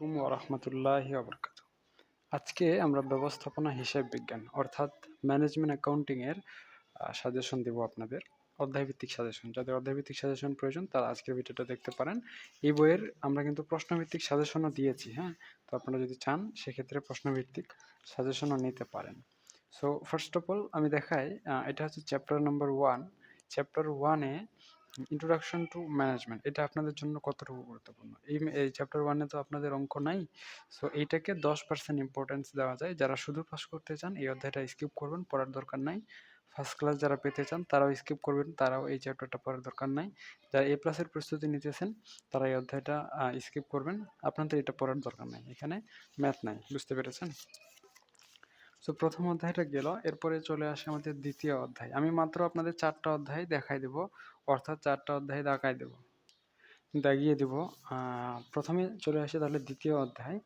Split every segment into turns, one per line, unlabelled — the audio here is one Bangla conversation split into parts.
আলাইকুম ওরহমতুল্লাহ বরকাত আজকে আমরা ব্যবস্থাপনা হিসাব বিজ্ঞান, অর্থাৎ ম্যানেজমেন্ট অ্যাকাউন্টিংয়ের সাজেশন দেব আপনাদের, অধ্যায়ভিত্তিক সাজেশন। যাদের অধ্যায়ভিত্তিক সাজেশন প্রয়োজন, তারা আজকের ভিডিওটা দেখতে পারেন। এই বইয়ের আমরা কিন্তু প্রশ্নভিত্তিক সাজেশনও দিয়েছি হ্যাঁ? তো আপনারা যদি চান, সেক্ষেত্রে প্রশ্নভিত্তিক সাজেশনও নিতে পারেন। সো ফার্স্ট অফ অল আমি দেখাই এটা হচ্ছে চ্যাপ্টার নাম্বার ওয়ান চ্যাপ্টার ওয়ানে ইন্ট্রোডাকশন টু ম্যানেজমেন্ট এটা আপনাদের জন্য কতটুকু গুরুত্বপূর্ণ? এই এই চ্যাপ্টার ওয়ানে তো আপনাদের অঙ্ক নাই সো এইটাকে দশ পার্সেন্ট ইম্পর্টেন্স দেওয়া যায়। যারা শুধু পাস করতে চান, এই অধ্যায়টা স্কিপ করবেন, পড়ার দরকার নাই। ফার্স্ট ক্লাস যারা পেতে চান, তারাও স্কিপ করবেন, তারাও এই চ্যাপ্টারটা পড়ার দরকার নাই। যারা এ প্লাসের প্রস্তুতি নিতেছেন, তারা এই অধ্যায়টা স্কিপ করবেন। আপনাদের এটা পড়ার দরকার নাই, এখানে ম্যাথ নাই, বুঝতে পেরেছেন? সো প্রথম অধ্যায়টা গেল, এরপরে চলে আসে আমাদের দ্বিতীয় অধ্যায়। আমি মাত্র আপনাদের চারটা অধ্যায় দেখাই দেব। অর্থাৎ চারটা অধ্যায় দেখাই দেব, দাগিয়ে দেব। প্রথমে চলে আসে তাহলে দ্বিতীয় অধ্যায়।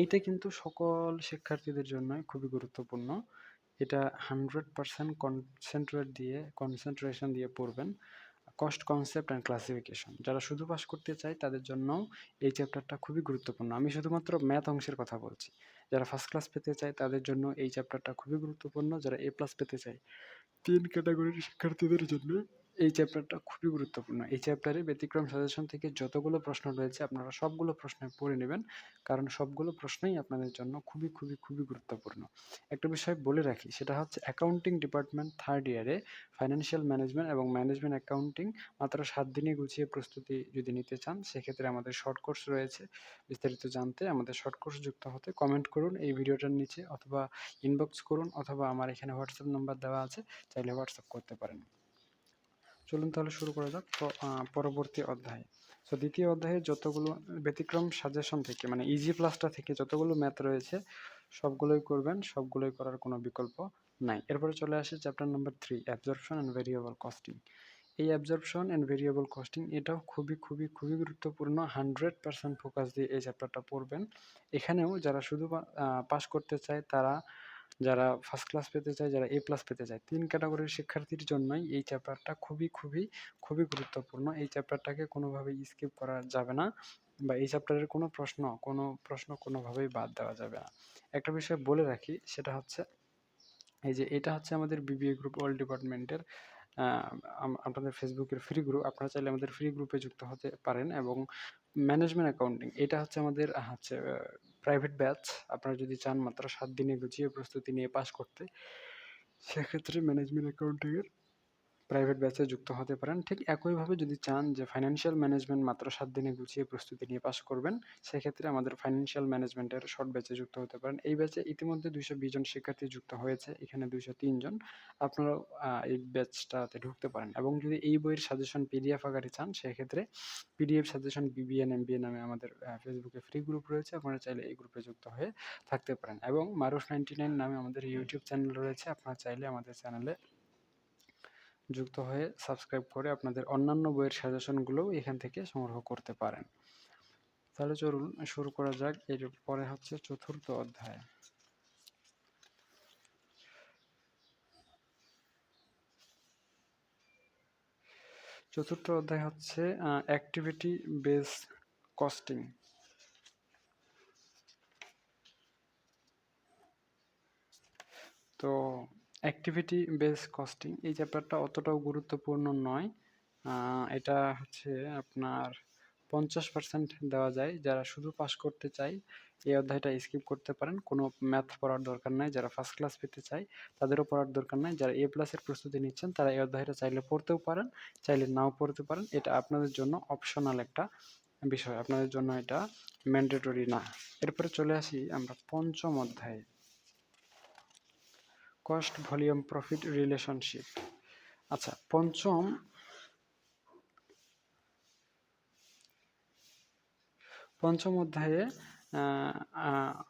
এইটা কিন্তু সকল শিক্ষার্থীদের জন্য খুবই গুরুত্বপূর্ণ। এটা হান্ড্রেড পারসেন্ট কনসেন্ট্রেট দিয়ে কনসেন্ট্রেশন দিয়ে পড়বেন। কস্ট কনসেপ্ট অ্যান্ড ক্লাসিফিকেশন যারা শুধু পাস করতে চায়, তাদের জন্য এই চ্যাপ্টারটা খুবই গুরুত্বপূর্ণ। আমি শুধুমাত্র ম্যাথ অংশের কথা বলছি। যারা ফার্স্ট ক্লাস পেতে চায়, তাদের জন্য এই চ্যাপ্টারটা খুবই গুরুত্বপূর্ণ। যারা এ প্লাস পেতে চায়, তিন ক্যাটাগরির শিক্ষার্থীদের জন্য এই চ্যাপ্টারটা খুবই গুরুত্বপূর্ণ। এই চ্যাপ্টারে ব্যতিক্রম সাজেশন থেকে যতগুলো প্রশ্ন রয়েছে, আপনারা সবগুলো প্রশ্ন পড়ে নেবেন, কারণ সবগুলো প্রশ্নই আপনাদের জন্য খুবই খুবই খুবই গুরুত্বপূর্ণ। একটা বিষয় বলে রাখি, সেটা হচ্ছে অ্যাকাউন্টিং ডিপার্টমেন্ট থার্ড ইয়ারে ফাইন্যান্সিয়াল ম্যানেজমেন্ট এবং ম্যানেজমেন্ট অ্যাকাউন্টিং মাত্র সাত দিনে গুছিয়ে প্রস্তুতি যদি নিতে চান, সেক্ষেত্রে আমাদের শর্ট কোর্স রয়েছে। বিস্তারিত জানতে আমাদের শর্ট কোর্স যুক্ত হতে কমেন্ট করুন এই ভিডিওটার নিচে, অথবা ইনবক্স করুন, অথবা আমার এখানে হোয়াটসঅ্যাপ নাম্বার দেওয়া আছে, চাইলে হোয়াটসঅ্যাপ করতে পারেন। চলুন তাহলে শুরু করা যাক। পরবর্তী অধ্যায়। সো দ্বিতীয় অধ্যায়ে যতগুলো ব্যতিক্রম সাজেশন থেকে মানে ইজি প্লাসটা থেকে যতগুলো ম্যাথ রয়েছে, সবগুলোই করবেন, সবগুলোই করার কোনো বিকল্প নাই। এরপরে চলে আসে chapter number three absorption and variable costing এই অ্যাবজর্পশন অ্যান্ড ভেরিয়েবল কস্টিং এটাও খুবই খুবই খুবই গুরুত্বপূর্ণ। হান্ড্রেড পার্সেন্ট ফোকাস দিয়ে এই চ্যাপ্টারটা পড়বেন। এখানেও যারা শুধু পাস করতে চায়, তারা যারা ফার্স্ট ক্লাস পেতে চায়, যারা এ প্লাস পেতে চায়, তিন ক্যাটাগরির শিক্ষার্থীর জন্যই এই চ্যাপ্টারটা খুবই খুবই খুবই গুরুত্বপূর্ণ। এই চ্যাপ্টারটাকে কোনোভাবেই স্কিপ করা যাবে না বা এই চ্যাপ্টারের কোনো প্রশ্ন কোনো প্রশ্ন কোনোভাবেই বাদ দেওয়া যাবে না। একটা বিষয় বলে রাখি, সেটা হচ্ছে এই যে এটা হচ্ছে আমাদের বিবিএ গ্রুপ অল ডিপার্টমেন্টের আপনাদের ফেসবুকের ফ্রি গ্রুপ আপনারা চাইলে আমাদের ফ্রি গ্রুপে যুক্ত হতে পারেন এবং ম্যানেজমেন্ট অ্যাকাউন্টিং এটা হচ্ছে আমাদের হচ্ছে প্রাইভেট ব্যাচ আপনারা যদি চান মাত্র সাত দিনে গুছিয়ে প্রস্তুতি নিয়ে পাস করতে, সেক্ষেত্রে ম্যানেজমেন্ট অ্যাকাউন্টিংয়ের প্রাইভেট ব্যাচে যুক্ত হতে পারেন। ঠিক একইভাবে যদি চান যে ফাইন্যান্সিয়াল ম্যানেজমেন্ট মাত্র সাত দিনে গুছিয়ে প্রস্তুতি নিয়ে পাস করবেন, সেক্ষেত্রে আমাদের ফাইন্যান্সিয়াল ম্যানেজমেন্টের শর্ট ব্যাচে যুক্ত হতে পারেন। এই ব্যাচে ইতিমধ্যে দুইশো বিশ জন শিক্ষার্থী যুক্ত হয়েছে, এখানে দুইশো তিনজন আপনারা এই ব্যাচটাতে ঢুকতে পারেন। এবং যদি এই বইয়ের সাজেশন পিডিএফ আকারে চান, সেক্ষেত্রে পিডিএফ সাজেশন বিবিএন এমবিএ নামে আমাদের ফেসবুকে ফ্রি গ্রুপ রয়েছে। আপনারা চাইলে এই গ্রুপে যুক্ত হয়ে থাকতে পারেন। এবং মারুফ নাইনটি নাইন নামে আমাদের ইউটিউব চ্যানেল রয়েছে। আপনারা চাইলে আমাদের চ্যানেলে যুক্ত হয়ে সাবস্ক্রাইব করে আপনাদের অন্যান্য বইয়ের সাজেশনগুলোও এখান থেকে সংগ্রহ করতে পারেন। তাহলে চলুন, শুরু করা যাক। এর পরে হচ্ছে চতুর্থ অধ্যায়। চতুর্থ অধ্যায় হচ্ছে অ্যাক্টিভিটি বেস কস্টিং তো অ্যাক্টিভিটি বেস কস্টিং এই চ্যাপ্টারটা অতটাও গুরুত্বপূর্ণ নয়। এটা হচ্ছে আপনার পঞ্চাশ পার্সেন্ট দেওয়া যায়। যারা শুধু পাস করতে চায়, এই অধ্যায়টা স্কিপ করতে পারেন। কোনো ম্যাথ পড়ার দরকার নাই। যারা ফার্স্ট ক্লাস পেতে চায়, তাদেরও পড়ার দরকার নাই। যারা এ প্লাসের প্রস্তুতি নিচ্ছেন, তারা এই অধ্যায়টা চাইলে পড়তেও পারেন, চাইলে নাও পড়তে পারেন। এটা আপনাদের জন্য অপশনাল একটা বিষয়। আপনাদের জন্য এটা ম্যান্ডেটরি না। এরপরে চলে আসি আমরা পঞ্চম অধ্যায়ে। কস্ট ভলিউম প্রফিট রিলেশনশিপ আচ্ছা পঞ্চম। পঞ্চম অধ্যায়ে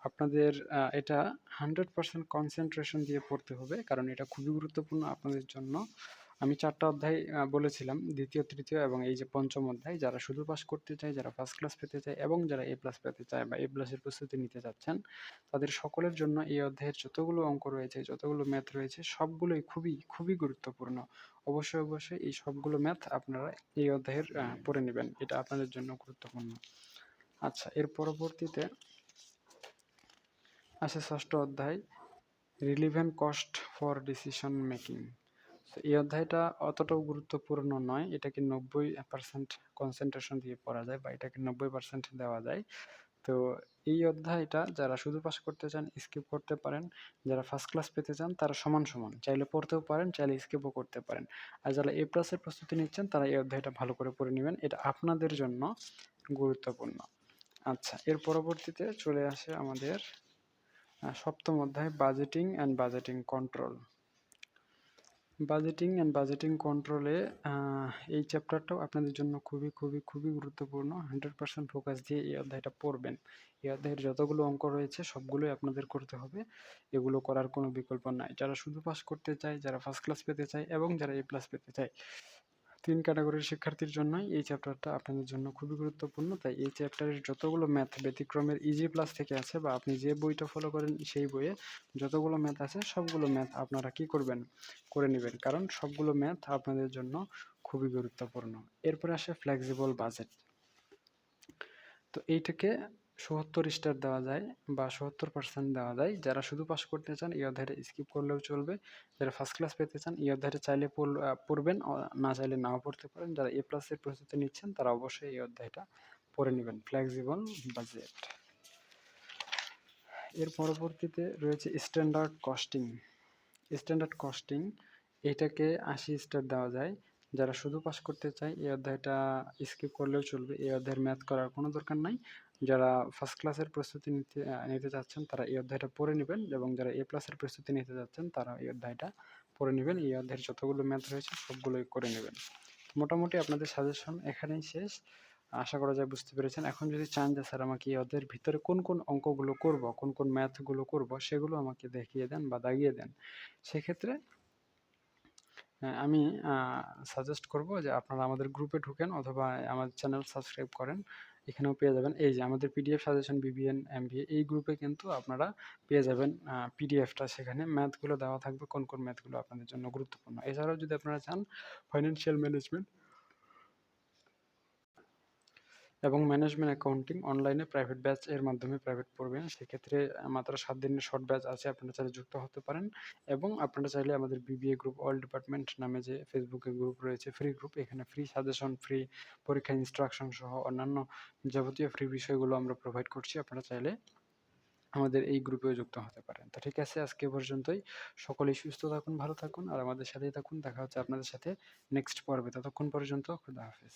আপনাদের এটা হান্ড্রেড পার্সেন্ট কনসেন্ট্রেশন দিয়ে পড়তে হবে, কারণ এটা খুবই গুরুত্বপূর্ণ আপনাদের জন্য। আমি চারটা অধ্যায় বলেছিলাম। দ্বিতীয়, তৃতীয় এবং এই যে পঞ্চম অধ্যায়, যারা শুধু পাস করতে চায়, যারা ফার্স্ট ক্লাস পেতে চায় এবং যারা এ প্লাস পেতে চায় বা এ প্লাসের প্রস্তুতি নিতে চাচ্ছেন, তাদের সকলের জন্য এই অধ্যায়ের যতগুলো অঙ্ক রয়েছে, যতগুলো ম্যাথ রয়েছে, সবগুলোই খুবই খুবই গুরুত্বপূর্ণ। অবশ্যই অবশ্যই এই সবগুলো ম্যাথ আপনারা এই অধ্যায়ের পড়ে নেবেন। এটা আপনাদের জন্য গুরুত্বপূর্ণ। আচ্ছা এর পরবর্তীতে আছে ষষ্ঠ অধ্যায় relevant cost for decision making এই অধ্যায়টা অতটাও গুরুত্বপূর্ণ নয়। এটাকে নব্বই পার্সেন্ট কনসেন্ট্রেশন দিয়ে পড়া যায় বা এটাকে নব্বই পার্সেন্ট দেওয়া যায়। তো এই অধ্যায়টা যারা শুধু পাস করতে চান স্কিপ করতে পারেন। যারা ফার্স্ট ক্লাস পেতে চান, তারা সমান সমান। চাইলে পড়তেও পারেন, চাইলে স্কিপও করতে পারেন। আর যারা এ প্লাসের প্রস্তুতি নিচ্ছেন, তারা এই অধ্যায়টা ভালো করে পড়ে নেবেন। এটা আপনাদের জন্য গুরুত্বপূর্ণ। আচ্ছা এর পরবর্তীতে চলে আসে আমাদের সপ্তম অধ্যায় budgeting and budgeting control budgeting and budgeting কন্ট্রোলে এই চ্যাপ্টারটাও আপনাদের জন্য খুবই খুবই খুবই গুরুত্বপূর্ণ। হান্ড্রেড পার্সেন্ট ফোকাস দিয়ে এই অধ্যায়টা পড়বেন। এই অধ্যায়ের যতগুলো অঙ্ক রয়েছে, সবগুলোই আপনাদের করতে হবে। এগুলো করার কোনো বিকল্প নাই। যারা শুধু পাস করতে চায়, যারা ফার্স্ট ক্লাস পেতে চায় এবং যারা এ প্লাস পেতে চায় তিন ক্যাটাগরির শিক্ষার্থীর জন্যই এই চ্যাপ্টারটা আপনাদের জন্য খুবই গুরুত্বপূর্ণ। তাই এই চ্যাপ্টারের যতগুলো ম্যাথ ব্যতিক্রমের ইজি প্লাস থেকে আছে বা আপনি যে বইটা ফলো করেন সেই বইয়ে যতগুলো ম্যাথ আছে সবগুলো ম্যাথ আপনারা কি করবেন? করে নেবেন। কারণ সবগুলো ম্যাথ আপনাদের জন্য খুবই গুরুত্বপূর্ণ। এরপরে আসে ফ্লেক্সিবল বাজেট তো এইটাকে সত্তর স্টার দেওয়া যায় বা সত্তর পার্সেন্ট দেওয়া যায়। যারা শুধু পাস করতে চান, এই অধ্যায়টা স্কিপ করলেও চলবে। যারা ফার্স্ট ক্লাস পেতে চান, এই অধ্যায়টা চাইলে পড়বেন না চাইলে নাও পড়তে পারেন। যারা এ প্লাসের প্রস্তুতি নিচ্ছেন, তারা অবশ্যই এই অধ্যায়টা পড়ে নেবেন। ফ্লেক্সিবল বাজেট এর পরবর্তীতে রয়েছে স্ট্যান্ডার্ড কস্টিং স্ট্যান্ডার্ড কস্টিং এটাকে আশি স্টার দেওয়া যায়। যারা শুধু পাস করতে চায়, এই অধ্যায়টা স্কিপ করলেও চলবে। এই অধ্যায়ের ম্যাথ করার কোনো দরকার নাই। যারা ফার্স্ট ক্লাসের প্রস্তুতি নিতে নিতে চাচ্ছেন, তারা এই অধ্যায়টা পড়ে নেবেন এবং যারা এ প্লাসের প্রস্তুতি নিতে চাচ্ছেন, তারা এই অধ্যায়টা পড়ে নেবেন। এই অধ্যায়ের যতগুলো ম্যাথ রয়েছে, সবগুলোই করে নেবেন। মোটামুটি আপনাদের সাজেশন এখানেই শেষ। আশা করা যায় বুঝতে পেরেছেন। এখন যদি চান যে, স্যার, আমাকে এই অধ্যায়ের ভিতরে কোন কোন অঙ্কগুলো করব, কোন কোন ম্যাথগুলো করব, সেগুলো আমাকে দেখিয়ে দেন বা দাগিয়ে দেন। সেক্ষেত্রে আমি সাজেস্ট করব যে আপনারা আমাদের গ্রুপে ঢুকেন অথবা আমাদের চ্যানেল সাবস্ক্রাইব করেন। এখানেও পেয়ে যাবেন। এই যে আমাদের পিডিএফ সাজেশন বিবিএন এমবিএ এই গ্রুপে কিন্তু আপনারা পেয়ে যাবেন পিডিএফটা সেখানে ম্যাথগুলো দেওয়া থাকবে, কোন কোন ম্যাথগুলো আপনাদের জন্য গুরুত্বপূর্ণ। এছাড়াও যদি আপনারা চান ফাইন্যান্সিয়াল ম্যানেজমেন্ট এবং ম্যানেজমেন্ট অ্যাকাউন্টিং অনলাইনে প্রাইভেট ব্যাচ এর মাধ্যমে প্রাইভেট পড়বেন। সেক্ষেত্রে মাত্র সাত দিনের শর্ট ব্যাচ আছে, আপনারা চাইলে যুক্ত হতে পারেন। এবং আপনারা চাইলে আমাদের বিবিএ গ্রুপ অল ডিপার্টমেন্ট নামে যে ফেসবুকে গ্রুপ রয়েছে ফ্রি গ্রুপ এখানে ফ্রি সাজেশন ফ্রি পরীক্ষা ইনস্ট্রাকশন সহ অন্যান্য যাবতীয় ফ্রি বিষয়গুলো আমরা প্রোভাইড করছি। আপনারা চাইলে আমাদের এই গ্রুপেও যুক্ত হতে পারেন। তো ঠিক আছে, আজকে পর্যন্তই। সকলেই সুস্থ থাকুন, ভালো থাকুন, আর আমাদের সাথেই থাকুন। দেখা হচ্ছে আপনাদের সাথে নেক্সট পর্বে। ততক্ষণ পর্যন্ত, খুদা হাফেজ।